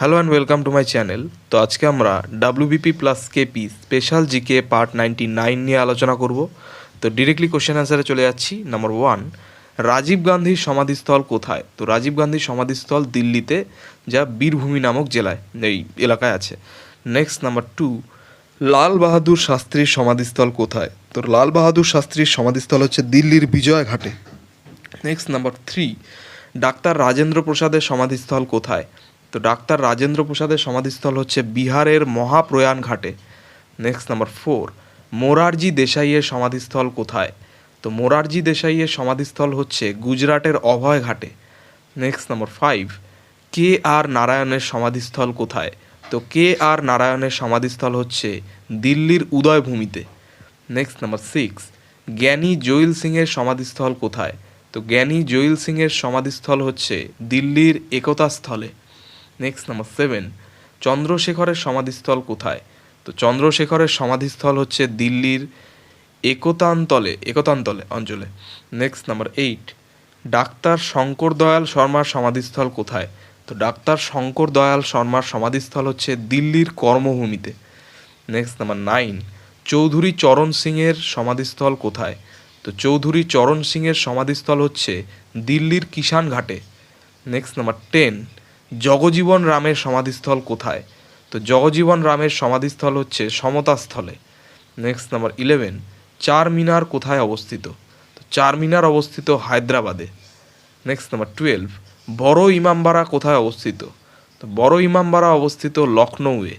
Hello and welcome to my channel তো আজকে আমরা WBP plus KP special GK part ninety nine নিয়ে আলোচনা করব। তো ডিরেক্টলি কোশ্চেন অ্যান্সারে চলে যাচ্ছি। নাম্বার ওয়ান রাজীব গান্ধীর সমাধিস্থল কোথায়? তো রাজীব গান্ধীর সমাধিস্থল দিল্লিতে, যা বীরভূমি নামক জেলায়, এই এলাকায় আছে। Next number two Lal Bahadur শাস্ত্রীর সমাধিস্থল কোথায়? তো লাল বাহাদুর শাস্ত্রীর সমাধিস্থল হচ্ছে দিল্লির বিজয় ঘাটে। Next number three doctor Rajendra প্রসাদের সমাধিস্থল কোথায়? তো ডাক্তার রাজেন্দ্র প্রসাদের সমাধিস্থল হচ্ছে বিহারের মহাপ্রয়াণ ঘাটে। নেক্সট নাম্বার ফোর মোরারজি দেশাইয়ের সমাধিস্থল কোথায়? তো মোরারজি দেশাইয়ের সমাধিস্থল হচ্ছে গুজরাটের অভয় ঘাটে। Next number five K R নারায়ণের সমাধিস্থল কোথায়? তো কে আর নারায়ণের সমাধিস্থল হচ্ছে দিল্লির উদয়ভূমিতে। নেক্সট নাম্বার সিক্স জ্ঞানী জৈল সিংয়ের সমাধিস্থল কোথায়? তো জ্ঞানী জৈল সিংয়ের সমাধিস্থল হচ্ছে দিল্লির একতা স্থলে নেক্সট নাম্বার সেভেন চন্দ্রশেখরের সমাধিস্থল কোথায়? তো চন্দ্রশেখরের সমাধিস্থল হচ্ছে দিল্লির একতান্তলে একতান্তলে, অঞ্চলে। Next number eight doctor Shankar Dayal শর্মার সমাধিস্থল কোথায়? তো ডাক্তার শঙ্কর দয়াল শর্মার সমাধিস্থল হচ্ছে দিল্লির কর্মভূমিতে। Next number nine Chaudhary Charan সিংয়ের সমাধিস্থল কোথায়? তো চৌধুরী চরণ সিংয়ের সমাধিস্থল হচ্ছে দিল্লির কিষান ঘাটে নেক্সট নাম্বার টেন জগজীবন রামের সমাধিস্থল কোথায়? তো জগজীবন রামের সমাধিস্থল হচ্ছে সমতাস্থলে। নেক্সট নাম্বার ইলেভেন চার মিনার কোথায় অবস্থিত? তো চার মিনার অবস্থিত হায়দ্রাবাদে। নেক্সট নাম্বার টুয়েলভ বড় ইমামবাড়া কোথায় অবস্থিত? তো বড় ইমামবাড়া অবস্থিত লখনৌয়ে।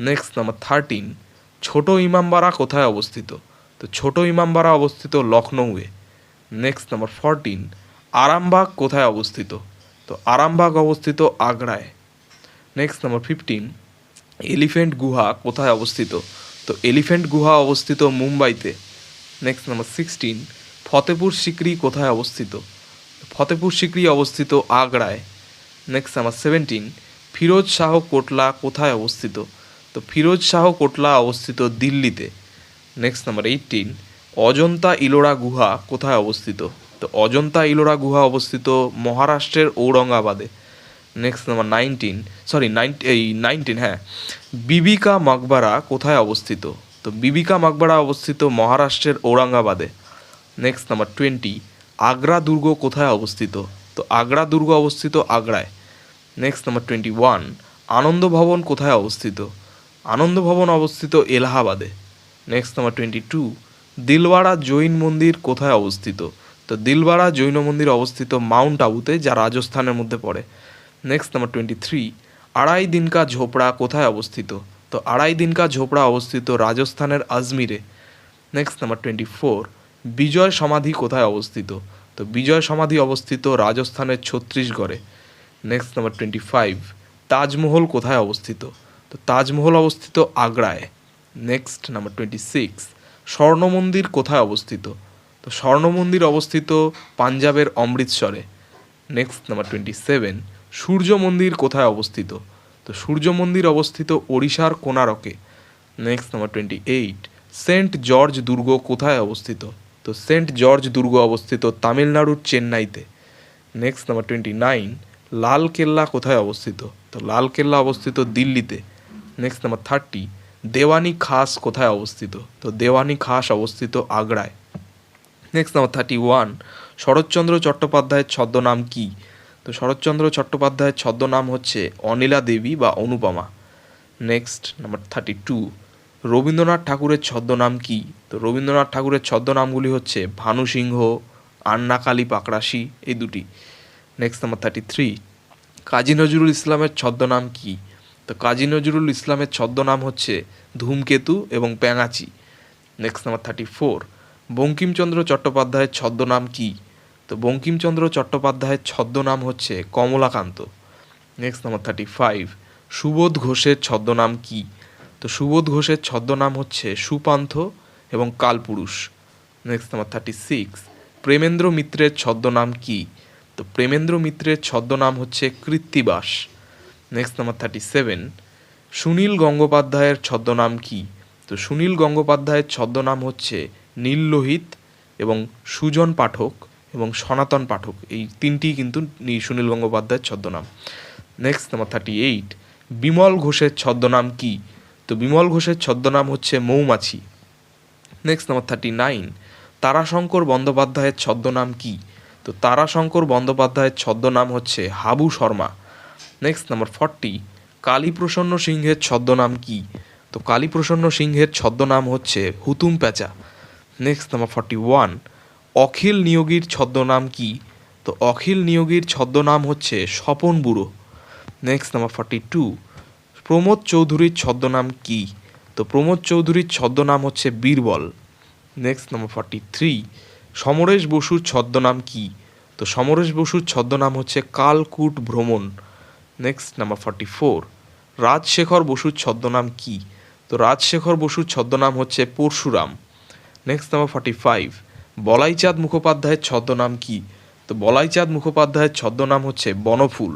নেক্সট নাম্বার থার্টিন ছোট ইমামবাড়া কোথায় অবস্থিত? তো ছোট ইমামবাড়া অবস্থিত লখনৌয়ে। নেক্সট নাম্বার ফরটিন আরামবাগ কোথায় অবস্থিত? তো আরামবাগ অবস্থিত আগ্রায়। নেক্সট নাম্বার ফিফটিন এলিফ্যান্ট গুহা কোথায় অবস্থিত? তো এলিফ্যান্ট গুহা অবস্থিত মুম্বাইতে। Next number sixteen Fatehpur Sikri কোথায় অবস্থিত? ফতেপুর সিকরি অবস্থিত আগ্রায়। Next number seventeen Firoz Shah Kotla কোথায় অবস্থিত? তো ফিরোজ শাহ কোটলা অবস্থিত দিল্লিতে। Next number eighteen Ajanta Ellora গুহা কোথায় অবস্থিত? তো অজন্তা ইলোরা গুহা অবস্থিত মহারাষ্ট্রের ঔরঙ্গাবাদে। Next number nineteen sorry nine এই নাইনটিন হ্যাঁ। বিবিকা মকবরা কোথায় অবস্থিত? তো বিবিকা মকবরা অবস্থিত মহারাষ্ট্রের ঔরঙ্গাবাদে। নেক্সট নাম্বার টোয়েন্টি আগ্রা দুর্গ কোথায় অবস্থিত? তো আগ্রা দুর্গ অবস্থিত আগ্রায়। Next number twenty one Anand Bhavan কোথায় অবস্থিত? আনন্দ ভবন অবস্থিত এলাহাবাদে। Next number twenty two Dilwara Jain মন্দির কোথায় অবস্থিত? তো দিলবাড়া জৈন মন্দির অবস্থিত মাউন্ট আবুতে, যা রাজস্থানের মধ্যে পড়ে। নেক্সট নাম্বার টোয়েন্টি থ্রি আড়াই দিনকা ঝোপড়া কোথায় অবস্থিত? তো আড়াই দিনকা ঝোপড়া অবস্থিত রাজস্থানের আজমিরে। Next number twenty four Vijay Samadhi কোথায় অবস্থিত? তো বিজয় সমাধি অবস্থিত রাজস্থানের ছত্তিশগড়ে। Next number twenty five Taj Mahal কোথায় অবস্থিত? তো তাজমহল অবস্থিত আগ্রায়। নেক্সট নাম্বার টোয়েন্টি সিক্স স্বর্ণ মন্দির কোথায় অবস্থিত? তো স্বর্ণ মন্দির অবস্থিত পাঞ্জাবের অমৃতসরে। নেক্সট নাম্বার টোয়েন্টি সেভেন সূর্য মন্দির কোথায় অবস্থিত? তো সূর্য মন্দির অবস্থিত ওড়িশার কোনারকে। Next number twenty eight saint George দুর্গ কোথায় অবস্থিত? তো সেন্ট জর্জ দুর্গ অবস্থিত তামিলনাড়ুর চেন্নাইতে। Next number twenty nine Lal Qila কোথায় অবস্থিত? তো লাল কেল্লা অবস্থিত দিল্লিতে। নেক্সট নাম্বার থার্টি দেওয়ানি খাস কোথায় অবস্থিত? তো দেওয়ানি খাস অবস্থিত আগ্রায়। Next number thirty one Saratchandra চট্টোপাধ্যায়ের ছদ্মনাম কি? তো শরৎচন্দ্র চট্টোপাধ্যায়ের ছদ্মনাম হচ্ছে অনিলা দেবী বা Anupama. Next number thirty two Rabindranath ঠাকুরের ছদ্মনাম কি? তো রবীন্দ্রনাথ ঠাকুরের ছদ্মনামগুলি হচ্ছে ভানু সিংহ, আন্নাকালী পাকড়াশি, এই দুটি। Next number thirty three Kazi Nazrul ইসলামের ছদ্মনাম কি? তো কাজী নজরুল ইসলামের ছদ্মনাম হচ্ছে ধূমকেতু এবং Pyangachi. Next number thirty four Bankimchandra চট্টোপাধ্যায়ের ছদ্মনাম কি? তো বঙ্কিমচন্দ্র চট্টোপাধ্যায়ের ছদ্মনাম হচ্ছে Kamalakanta. Next number thirty five Subodh ঘোষের ছদ্মনাম কি? তো সুবোধ ঘোষের ছদ্মনাম হচ্ছে সুপান্থ এবং Kalpurush. Next number thirty six Premendra মিত্রের ছদ্মনাম কি? তো প্রেমেন্দ্র মিত্রের ছদ্মনাম হচ্ছে Krittibas. Next number thirty seven Sunil গঙ্গোপাধ্যায়ের ছদ্মনাম কি? তো সুনীল গঙ্গোপাধ্যায়ের ছদ্মনাম হচ্ছে নীল লোহিত এবং সুজন পাঠক এবং সনাতন পাঠক, এই তিনটি কিন্তু সুনীল গঙ্গোপাধ্যায়ের ছদ্মনাম। Next number thirty eight Bimal ঘোষের ছদ্মনাম কি? তো বিমল ঘোষের ছদ্মনাম হচ্ছে Moumachi. Next number thirty nine Tarashankar বন্দ্যোপাধ্যায়ের ছদ্মনাম কি? তো তারাশঙ্কর বন্দ্যোপাধ্যায়ের ছদ্মনাম হচ্ছে Habu Sharma. Next number forty Kaliprasanna সিংহের ছদ্মনাম কি? তো কালীপ্রসন্ন সিংহের ছদ্মনাম হচ্ছে Hutum Pyancha next number forty one Akhil নিয়োগীর ছদ্মনাম কি? তো অখিল নিয়োগীর ছদ্মনাম হচ্ছে Swapan Buro. Next number forty two Pramod চৌধুরীর ছদ্মনাম কি? তো প্রমোদ চৌধুরীর ছদ্মনাম হচ্ছে Birbal. Next number forty three Samaresh বসুর ছদ্মনাম কি? তো সমরেশ বসুর ছদ্মনাম হচ্ছে কালকুট ভ্রমণ। Next number forty four Rajshekhar বসুর ছদ্মনাম কি? তো রাজশেখর বসুর ছদ্মনাম হচ্ছে Parashuram. Next number forty five Balaichand মুখোপাধ্যায়ের ছদ্মনাম কি? তো বলাইচাঁদ মুখোপাধ্যায়ের ছদ্মনাম হচ্ছে Banaphool.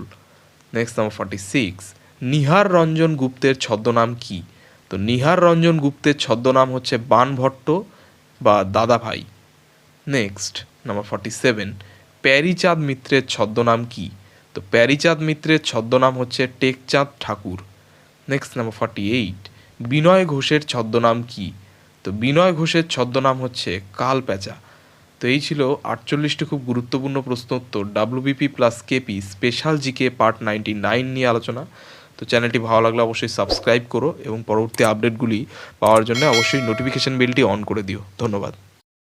Next number forty six Nihar Ranjan গুপ্তের ছদ্মনাম কি? তো নিহার রঞ্জন গুপ্তের ছদ্মনাম হচ্ছে বানভট্ট বা Dadabhai. Next number forty seven Pyarichand মিত্রের ছদ্মনাম কি? তো প্যারিচাঁদ মিত্রের ছদ্মনাম হচ্ছে Tekchand Thakur. Next number forty eight Binoy ঘোষের ছদ্মনাম কি? তো বিনয় ঘোষের ছদ্মনাম হচ্ছে কাল প্যাঁচা। তো এই ছিল আটচল্লিশটি খুব গুরুত্বপূর্ণ প্রশ্ন উত্তর WBP plus KP special GK part ninety nine নিয়ে আলোচনা। তো চ্যানেলটি ভালো লাগলে অবশ্যই সাবস্ক্রাইব করো এবং পরবর্তী আপডেটগুলি পাওয়ার জন্য অবশ্যই নোটিফিকেশান বেলটি অন করে দিও। ধন্যবাদ।